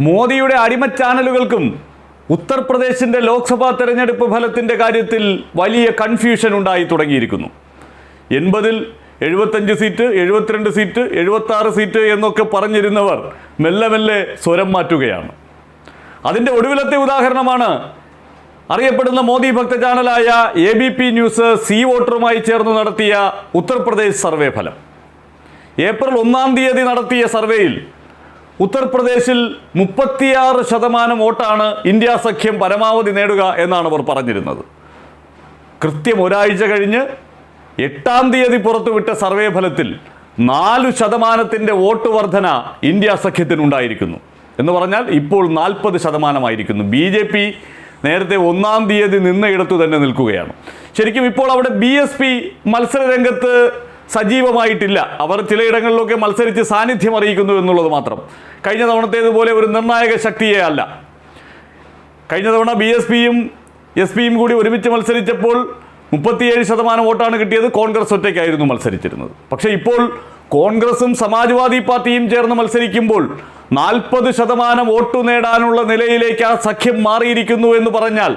മോദിയുടെ അടിമ ചാനലുകൾക്കും ഉത്തർപ്രദേശിന്റെ ലോക്സഭാ തെരഞ്ഞെടുപ്പ് ഫലത്തിന്റെ കാര്യത്തിൽ വലിയ കൺഫ്യൂഷൻ ഉണ്ടായി തുടങ്ങിയിരിക്കുന്നു. എൺപതിൽ എഴുപത്തഞ്ച് സീറ്റ് എഴുപത്തിരണ്ട് സീറ്റ് എഴുപത്താറ് സീറ്റ് എന്നൊക്കെ പറഞ്ഞിരുന്നവർ മെല്ലെ മെല്ലെ സ്വരം മാറ്റുകയാണ്. അതിന്റെ ഒടുവിലത്തെ ഉദാഹരണമാണ് അറിയപ്പെടുന്ന മോദി ഭക്ത ചാനലായ A B P news C വോട്ടറുമായി ചേർന്ന് നടത്തിയ ഉത്തർപ്രദേശ് സർവേ ഫലം. ഏപ്രിൽ ഒന്നാം തീയതി നടത്തിയ സർവേയിൽ ഉത്തർപ്രദേശിൽ മുപ്പത്തിയാറ് ശതമാനം വോട്ടാണ് ഇന്ത്യ സഖ്യം പരമാവധി നേടുക എന്നാണ് അവർ പറഞ്ഞിരുന്നത്. കൃത്യം ഒരാഴ്ച കഴിഞ്ഞ് എട്ടാം തീയതി പുറത്തുവിട്ട സർവേ ഫലത്തിൽ നാലു ശതമാനത്തിന്റെ വോട്ട് വർധന ഇന്ത്യ സഖ്യത്തിനുണ്ടായിരിക്കുന്നു എന്ന് പറഞ്ഞാൽ ഇപ്പോൾ നാൽപ്പത് ശതമാനമായിരിക്കുന്നു. ബി ജെ പി നേരത്തെ ഒന്നാം തീയതി നിന്നയിടത്തു തന്നെ നിൽക്കുകയാണ്. ശരിക്കും ഇപ്പോൾ അവിടെ ബി എസ് പി മത്സര രംഗത്ത് സജീവമായിട്ടില്ല. അവർ ചിലയിടങ്ങളിലൊക്കെ മത്സരിച്ച് സാന്നിധ്യം അറിയിക്കുന്നു എന്നുള്ളത് മാത്രം. കഴിഞ്ഞ തവണത്തേതുപോലെ ഒരു നിർണായക ശക്തിയെ അല്ല. കഴിഞ്ഞ തവണ ബി എസ് പിയും എസ് പിയും കൂടി ഒരുമിച്ച് മത്സരിച്ചപ്പോൾ മുപ്പത്തിയേഴ് ശതമാനം വോട്ടാണ് കിട്ടിയത്. കോൺഗ്രസ് ഒറ്റയ്ക്കായിരുന്നു മത്സരിച്ചിരുന്നത്. പക്ഷേ ഇപ്പോൾ കോൺഗ്രസും സമാജ്വാദി പാർട്ടിയും ചേർന്ന് മത്സരിക്കുമ്പോൾ നാൽപ്പത് ശതമാനം വോട്ടു നേടാനുള്ള നിലയിലേക്ക് ആ സഖ്യം മാറിയിരിക്കുന്നു എന്ന് പറഞ്ഞാൽ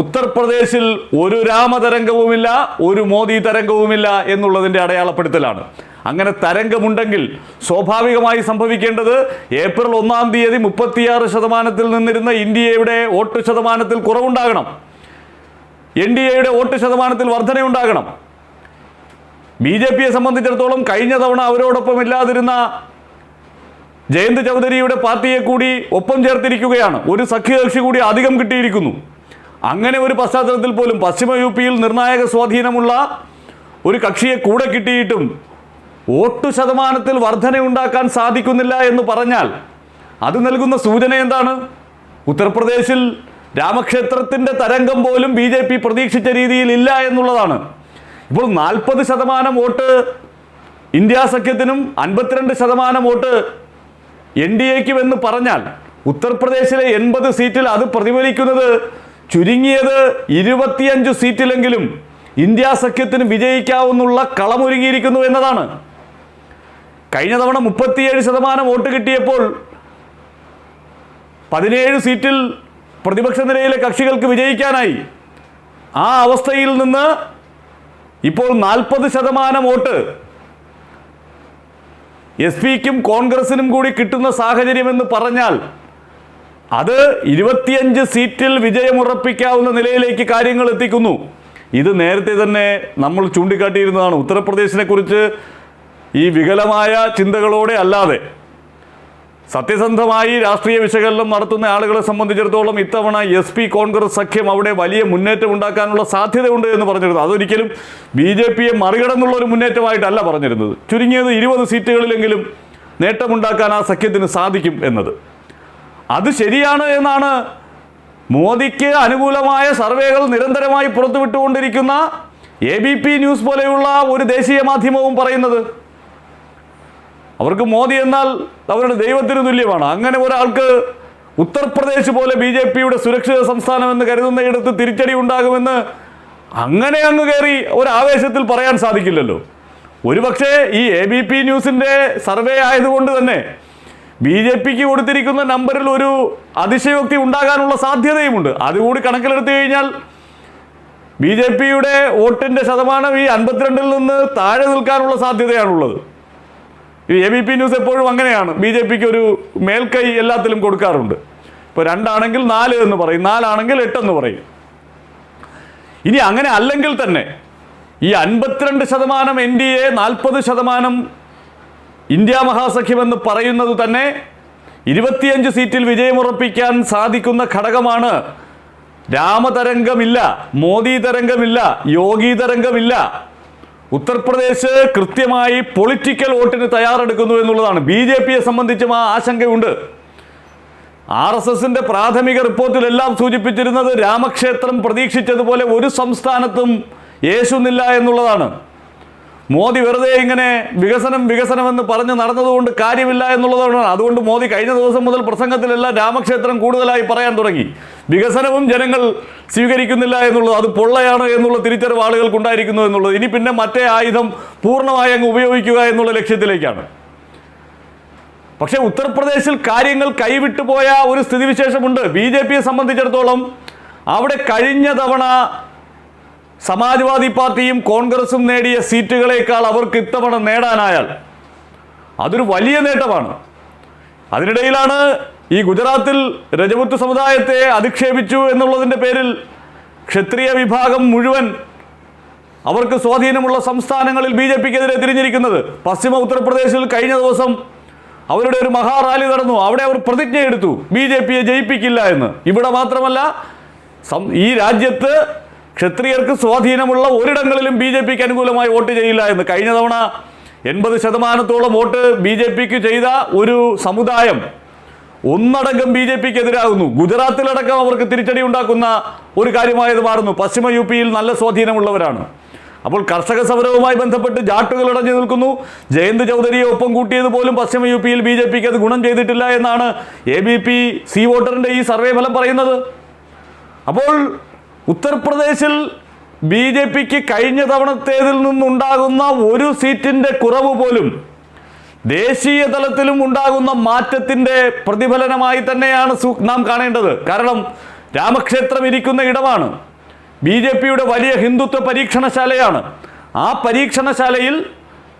ഉത്തർപ്രദേശിൽ ഒരു രാമതരംഗവുമില്ല ഒരു മോദി തരംഗവുമില്ല എന്നുള്ളതിന്റെ അടയാളപ്പെടുത്തലാണ്. അങ്ങനെ തരംഗമുണ്ടെങ്കിൽ സ്വാഭാവികമായി സംഭവിക്കേണ്ടത് ഏപ്രിൽ ഒന്നാം തീയതി മുപ്പത്തിയാറ് ശതമാനത്തിൽ നിന്നിരുന്ന ഇന്ത്യയുടെ വോട്ട് ശതമാനത്തിൽ കുറവുണ്ടാകണം. എൻ ഡി എയുടെ വോട്ട് ശതമാനത്തിൽ വർധനയുണ്ടാകണം. ബി ജെ പിയെ സംബന്ധിച്ചിടത്തോളം കഴിഞ്ഞ തവണ അവരോടൊപ്പം ഇല്ലാതിരുന്ന ജയന്ത് ചൗധരിയുടെ പാർട്ടിയെ കൂടി ഒപ്പം ചേർത്തിരിക്കുകയാണ്. ഒരു സഖ്യകക്ഷി കൂടി അധികം കിട്ടിയിരിക്കുന്നു. അങ്ങനെ ഒരു പശ്ചാത്തലത്തിൽ പോലും പശ്ചിമ യു പിയിൽ നിർണായക സ്വാധീനമുള്ള ഒരു കക്ഷിയെ കൂടെ കിട്ടിയിട്ടും വോട്ടു ശതമാനത്തിൽ വർധനയുണ്ടാക്കാൻ സാധിക്കുന്നില്ല എന്ന് പറഞ്ഞാൽ അത് നൽകുന്ന സൂചന എന്താണ്? ഉത്തർപ്രദേശിൽ രാമക്ഷേത്രത്തിന്റെ തരംഗം പോലും ബി ജെ പി പ്രതീക്ഷിച്ച രീതിയിൽ ഇല്ല എന്നുള്ളതാണ്. ഇപ്പോൾ നാൽപ്പത് ശതമാനം വോട്ട് ഇന്ത്യ സഖ്യത്തിനും അൻപത്തിരണ്ട് ശതമാനം വോട്ട് എൻ ഡി എക്കും എന്ന് പറഞ്ഞാൽ ഉത്തർപ്രദേശിലെ എൺപത് സീറ്റിൽ അത് പ്രതിഫലിക്കുന്നത് ചുരുങ്ങിയത് ഇരുപത്തിയഞ്ച് സീറ്റിലെങ്കിലും ഇന്ത്യ സഖ്യത്തിന് വിജയിക്കാവുന്നുള്ള കളമൊരുങ്ങിയിരിക്കുന്നു എന്നതാണ്. കഴിഞ്ഞ തവണ മുപ്പത്തിയേഴ് ശതമാനം വോട്ട് കിട്ടിയപ്പോൾ പതിനേഴ് സീറ്റിൽ പ്രതിപക്ഷ നിരയിലെ കക്ഷികൾക്ക് വിജയിക്കാനായി. ആ അവസ്ഥയിൽ നിന്ന് ഇപ്പോൾ നാൽപ്പത് ശതമാനം വോട്ട് എസ് പിക്കും കോൺഗ്രസിനും കൂടി കിട്ടുന്ന സാഹചര്യമെന്ന് പറഞ്ഞാൽ അത് ഇരുപത്തിയഞ്ച് സീറ്റിൽ വിജയമുറപ്പിക്കാവുന്ന നിലയിലേക്ക് കാര്യങ്ങൾ എത്തിക്കുന്നു. ഇത് നേരത്തെ തന്നെ നമ്മൾ ചൂണ്ടിക്കാട്ടിയിരുന്നതാണ്. ഉത്തർപ്രദേശിനെ കുറിച്ച് ഈ വികലമായ ചിന്തകളോടെ അല്ലാതെ സത്യസന്ധമായി രാഷ്ട്രീയ വിശകലനം നടത്തുന്ന ആളുകളെ സംബന്ധിച്ചിടത്തോളം ഇത്തവണ എസ് പി കോൺഗ്രസ് സഖ്യം അവിടെ വലിയ മുന്നേറ്റം ഉണ്ടാക്കാനുള്ള സാധ്യതയുണ്ട് എന്ന് പറഞ്ഞിരുന്നു അതൊരിക്കലും ബി ജെ പിയെ മറികടന്നുള്ള ഒരു മുന്നേറ്റമായിട്ടല്ല പറഞ്ഞിരുന്നത്. ചുരുങ്ങിയത് ഇരുപത് സീറ്റുകളിലെങ്കിലും നേട്ടമുണ്ടാക്കാൻ ആ സഖ്യത്തിന് സാധിക്കും എന്നത്. അത് ശരിയാണ് എന്നാണ് മോദിക്ക് അനുകൂലമായ സർവേകൾ നിരന്തരമായി പുറത്തുവിട്ടുകൊണ്ടിരിക്കുന്ന എ ബി പി ന്യൂസ് പോലെയുള്ള ഒരു ദേശീയ മാധ്യമവും പറയുന്നത്. അവർക്ക് മോദി എന്നാൽ അവരുടെ ദൈവത്തിന് തുല്യമാണ്. അങ്ങനെ ഒരാൾക്ക് ഉത്തർപ്രദേശ് പോലെ ബി ജെ പിയുടെ സുരക്ഷിത സംസ്ഥാനം എന്ന് കരുതുന്നയിടത്ത് തിരിച്ചടി ഉണ്ടാകുമെന്ന് അങ്ങനെ അങ്ങ് കയറി ഒരു ആവേശത്തിൽ പറയാൻ സാധിക്കില്ലല്ലോ. ഒരുപക്ഷെ ഈ എ ബി പി ന്യൂസിന്റെ സർവേ ആയതുകൊണ്ട് തന്നെ ബി ജെ പിക്ക് കൊടുത്തിരിക്കുന്ന നമ്പറിൽ ഒരു അതിശയോക്തി ഉണ്ടാകാനുള്ള സാധ്യതയുമുണ്ട്. അതുകൂടി കണക്കിലെടുത്തു കഴിഞ്ഞാൽ ബി ജെ പിയുടെ വോട്ടിന്റെ ശതമാനം ഈ അൻപത്തിരണ്ടിൽ നിന്ന് താഴെ നിൽക്കാനുള്ള സാധ്യതയാണുള്ളത്. ഈ എ ബി പി ന്യൂസ് എപ്പോഴും അങ്ങനെയാണ്. ബി ജെ പിക്ക് ഒരു മേൽക്കൈ എല്ലാത്തിലും കൊടുക്കാറുണ്ട്. ഇപ്പോൾ രണ്ടാണെങ്കിൽ നാല് എന്ന് പറയും. നാലാണെങ്കിൽ എട്ടെന്ന് പറയും. ഇനി അങ്ങനെ അല്ലെങ്കിൽ തന്നെ ഈ അൻപത്തിരണ്ട് ശതമാനം എൻ ഡി എ നാൽപ്പത് ശതമാനം ഇന്ത്യ മഹാസഖ്യമെന്ന് പറയുന്നത് തന്നെ ഇരുപത്തിയഞ്ച് സീറ്റിൽ വിജയമുറപ്പിക്കാൻ സാധിക്കുന്ന ഘടകമാണ്. രാമതരംഗമില്ല മോദി തരംഗമില്ല യോഗി തരംഗമില്ല. ഉത്തർപ്രദേശ് കൃത്യമായി പൊളിറ്റിക്കൽ വോട്ടിന് തയ്യാറെടുക്കുന്നു എന്നുള്ളതാണ്. ബി ജെ പിയെ സംബന്ധിച്ചും ആ ആശങ്കയുണ്ട്. ആർ എസ് എസിന്റെ പ്രാഥമിക റിപ്പോർട്ടിലെല്ലാം സൂചിപ്പിച്ചിരുന്നത് രാമക്ഷേത്രം പ്രതീക്ഷിച്ചതുപോലെ ഒരു സംസ്ഥാനത്തും യേശുന്നില്ല എന്നുള്ളതാണ്. മോദി വെറുതെ ഇങ്ങനെ വികസനം വികസനം എന്ന് പറഞ്ഞ് നടന്നതുകൊണ്ട് കാര്യമില്ല എന്നുള്ളതാണ് അതുകൊണ്ട് മോദി കഴിഞ്ഞ ദിവസം മുതൽ പ്രസംഗത്തിലെല്ലാം രാമക്ഷേത്രം കൂടുതലായി പറയാൻ തുടങ്ങി. വികസനവും ജനങ്ങൾ സ്വീകരിക്കുന്നില്ല എന്നുള്ളത് അത് പൊള്ളയാണ് എന്നുള്ള തിരിച്ചറിവ് ആളുകൾക്ക് ഉണ്ടായിരിക്കുന്നു എന്നുള്ളത്. ഇനി പിന്നെ മറ്റേ ആയുധം പൂർണമായി അങ്ങ് ഉപയോഗിക്കുക എന്നുള്ള ലക്ഷ്യത്തിലേക്കാണ്. പക്ഷേ ഉത്തർപ്രദേശിൽ കാര്യങ്ങൾ കൈവിട്ടുപോയ ഒരു സ്ഥിതിവിശേഷമുണ്ട്. ബി ജെ പിയെ സംബന്ധിച്ചിടത്തോളം അവിടെ കഴിഞ്ഞ തവണ സമാജ്വാദി പാർട്ടിയും കോൺഗ്രസും നേടിയ സീറ്റുകളേക്കാൾ അവർക്ക് ഇത്തവണ നേടാനായാൽ അതൊരു വലിയ നേട്ടമാണ്. അതിനിടയിലാണ് ഈ ഗുജറാത്തിൽ രജപുത്ത് സമുദായത്തെ അധിക്ഷേപിച്ചു എന്നുള്ളതിന്റെ പേരിൽ ക്ഷത്രിയ വിഭാഗം മുഴുവൻ അവർക്ക് സ്വാധീനമുള്ള സംസ്ഥാനങ്ങളിൽ ബി ജെ പിക്കെതിരെ തിരിഞ്ഞിരിക്കുന്നത്. പശ്ചിമ ഉത്തർപ്രദേശിൽ കഴിഞ്ഞ ദിവസം അവരുടെ ഒരു മഹാറാലി നടന്നു. അവിടെ അവർ പ്രതിജ്ഞയെടുത്തു. ബി ജെ പിയെ ജയിപ്പിക്കില്ല എന്ന്. ഇവിടെ മാത്രമല്ല ഈ രാജ്യത്ത് ക്ഷത്രിയർക്ക് സ്വാധീനമുള്ള ഒരിടങ്ങളിലും ബി ജെ പിക്ക് അനുകൂലമായി വോട്ട് ചെയ്യില്ല എന്ന്. കഴിഞ്ഞ തവണ എൺപത് ശതമാനത്തോളം വോട്ട് ബി ജെ പിക്ക് ചെയ്ത ഒരു സമുദായം ഒന്നടങ്കം ബി ജെ പിക്ക് എതിരാകുന്നു ഗുജറാത്തിലടക്കം അവർക്ക് തിരിച്ചടി ഉണ്ടാക്കുന്ന ഒരു കാര്യമായത് മാറുന്നു. പശ്ചിമ യു പിയിൽ നല്ല സ്വാധീനമുള്ളവരാണ്. അപ്പോൾ കർഷക സമരവുമായി ബന്ധപ്പെട്ട് ജാട്ടുകൾ അടഞ്ഞു നിൽക്കുന്നു. ജയന്ത് ചൗധരിയെ ഒപ്പം കൂട്ടിയത് പോലും പശ്ചിമ യു പിയിൽ ബി ജെ പിക്ക് അത് ഗുണം ചെയ്തിട്ടില്ല എന്നാണ് എ ബി പി സി വോട്ടറിന്റെ ഈ സർവേ ഫലം പറയുന്നത്. അപ്പോൾ ഉത്തർപ്രദേശിൽ ബി ജെ പിക്ക് കഴിഞ്ഞ തവണത്തേതിൽ നിന്നുണ്ടാകുന്ന ഒരു സീറ്റിന്റെ കുറവ് പോലും ദേശീയ തലത്തിലും ഉണ്ടാകുന്ന മാറ്റത്തിന്റെ പ്രതിഫലനമായി തന്നെയാണ് നാം കാണേണ്ടത്. കാരണം രാമക്ഷേത്രം ഇരിക്കുന്ന ഇടമാണ്. ബി ജെ പിയുടെ വലിയ ഹിന്ദുത്വ പരീക്ഷണശാലയാണ്. ആ പരീക്ഷണശാലയിൽ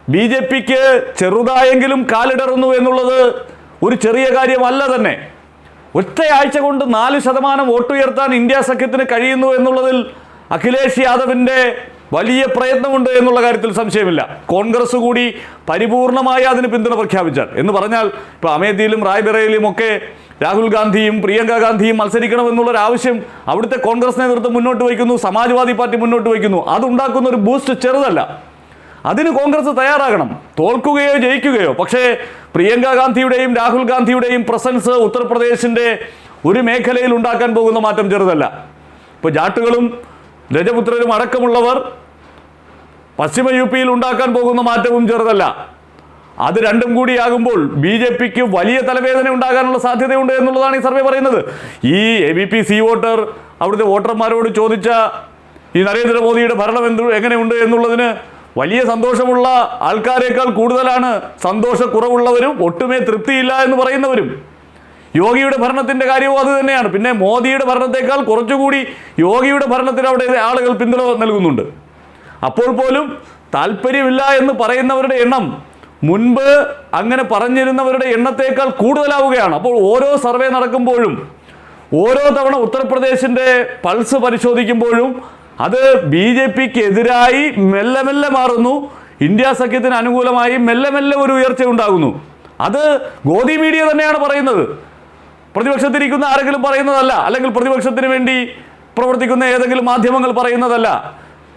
ബി ജെ പിക്ക് ചെറുതായെങ്കിലും കാലിടറുന്നു എന്നുള്ളത് ഒരു ചെറിയ കാര്യമല്ല തന്നെ. ഒറ്റയാഴ്ച കൊണ്ട് നാല് ശതമാനം വോട്ടുയർത്താൻ ഇന്ത്യ സഖ്യത്തിന് കഴിയുന്നു എന്നുള്ളതിൽ അഖിലേഷ് യാദവിന്റെ വലിയ പ്രയത്നമുണ്ട് എന്നുള്ള കാര്യത്തിൽ സംശയമില്ല. കോൺഗ്രസ് കൂടി പരിപൂർണമായി അതിന് പിന്തുണ പ്രഖ്യാപിച്ചാൽ. എന്ന് പറഞ്ഞാൽ ഇപ്പോൾ അമേത്തിയിലും റായ്ബറയിലും ഒക്കെ രാഹുൽ ഗാന്ധിയും പ്രിയങ്ക ഗാന്ധിയും മത്സരിക്കണം എന്നുള്ളൊരു ആവശ്യം അവിടുത്തെ കോൺഗ്രസ് നേതൃത്വം മുന്നോട്ട് വയ്ക്കുന്നു സമാജ്വാദി പാർട്ടി മുന്നോട്ട് വയ്ക്കുന്നു. അതുണ്ടാക്കുന്ന ഒരു ബൂസ്റ്റ് ചെറുതല്ല. അതിന് കോൺഗ്രസ് തയ്യാറാകണം. തോൽക്കുകയോ ജയിക്കുകയോ. പക്ഷേ പ്രിയങ്ക ഗാന്ധിയുടെയും രാഹുൽ ഗാന്ധിയുടെയും പ്രസൻസ് ഉത്തർപ്രദേശിന്റെ ഒരു മേഖലയിൽ ഉണ്ടാക്കാൻ പോകുന്ന മാറ്റം ചെറുതല്ല. ഇപ്പോൾ ജാട്ടുകളും രജപുത്രരും അടക്കമുള്ളവർ പശ്ചിമ യു പിയിൽ ഉണ്ടാക്കാൻ പോകുന്ന മാറ്റവും ചെറുതല്ല. അത് രണ്ടും കൂടിയാകുമ്പോൾ ബി ജെ പിക്ക് വലിയ തലവേദന ഉണ്ടാകാനുള്ള സാധ്യതയുണ്ട് എന്നുള്ളതാണ് ഈ സർവേ പറയുന്നത്. ഈ A B P C voter അവിടുത്തെ വോട്ടർമാരോട് ചോദിച്ച ഈ നരേന്ദ്രമോദിയുടെ ഭരണം എന്ത് എങ്ങനെയുണ്ട് എന്നുള്ളതിന് വലിയ സന്തോഷമുള്ള ആൾക്കാരേക്കാൾ കൂടുതലാണ് സന്തോഷക്കുറവുള്ളവരും ഒട്ടുമേ തൃപ്തിയില്ല എന്ന് പറയുന്നവരും. യോഗിയുടെ ഭരണത്തിന്റെ കാര്യവും അത് തന്നെയാണ്. പിന്നെ മോദിയുടെ ഭരണത്തെക്കാൾ കുറച്ചുകൂടി യോഗിയുടെ ഭരണത്തിന് അവിടെ ആളുകൾ പിന്തുണ നൽകുന്നുണ്ട്. അപ്പോൾ പോലും താല്പര്യമില്ല എന്ന് പറയുന്നവരുടെ എണ്ണം മുൻപ് അങ്ങനെ പറഞ്ഞിരുന്നവരുടെ എണ്ണത്തേക്കാൾ കൂടുതലാവുകയാണ്. അപ്പോൾ ഓരോ സർവേ നടക്കുമ്പോഴും ഓരോ തവണ ഉത്തർപ്രദേശിന്റെ പൾസ് പരിശോധിക്കുമ്പോഴും അത് ബി ജെ പിക്ക് എതിരായി മെല്ലെ മെല്ലെ മാറുന്നു. ഇന്ത്യ സഖ്യത്തിന് അനുകൂലമായി മെല്ലെ മെല്ലെ ഒരു ഉയർച്ച ഉണ്ടാകുന്നു. അത് ഗോദി മീഡിയ തന്നെയാണ് പറയുന്നത്. പ്രതിപക്ഷത്തിരിക്കുന്ന ആരെങ്കിലും പറയുന്നതല്ല അല്ലെങ്കിൽ പ്രതിപക്ഷത്തിന് വേണ്ടി പ്രവർത്തിക്കുന്ന ഏതെങ്കിലും മാധ്യമങ്ങൾ പറയുന്നതല്ല.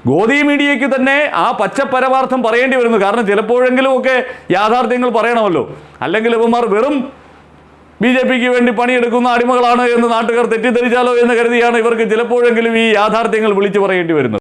ഗോദി മീഡിയയ്ക്ക് തന്നെ ആ പച്ചപ്പരമാർത്ഥം പറയേണ്ടി വരുന്നു. കാരണം ചിലപ്പോഴെങ്കിലും ഒക്കെ യാഥാർത്ഥ്യങ്ങൾ പറയണമല്ലോ. അല്ലെങ്കിൽ ഇവന്മാർ വെറും ബി ജെ പിക്ക് വേണ്ടി പണിയെടുക്കുന്ന അടിമകളാണ് എന്ന് നാട്ടുകാർ തെറ്റിദ്ധരിച്ചാലോ എന്ന് കരുതിയാണ് ഇവർക്ക് ചിലപ്പോഴെങ്കിലും ഈ യാഥാർത്ഥ്യങ്ങൾ വിളിച്ചു പറയേണ്ടി വരുന്നത്.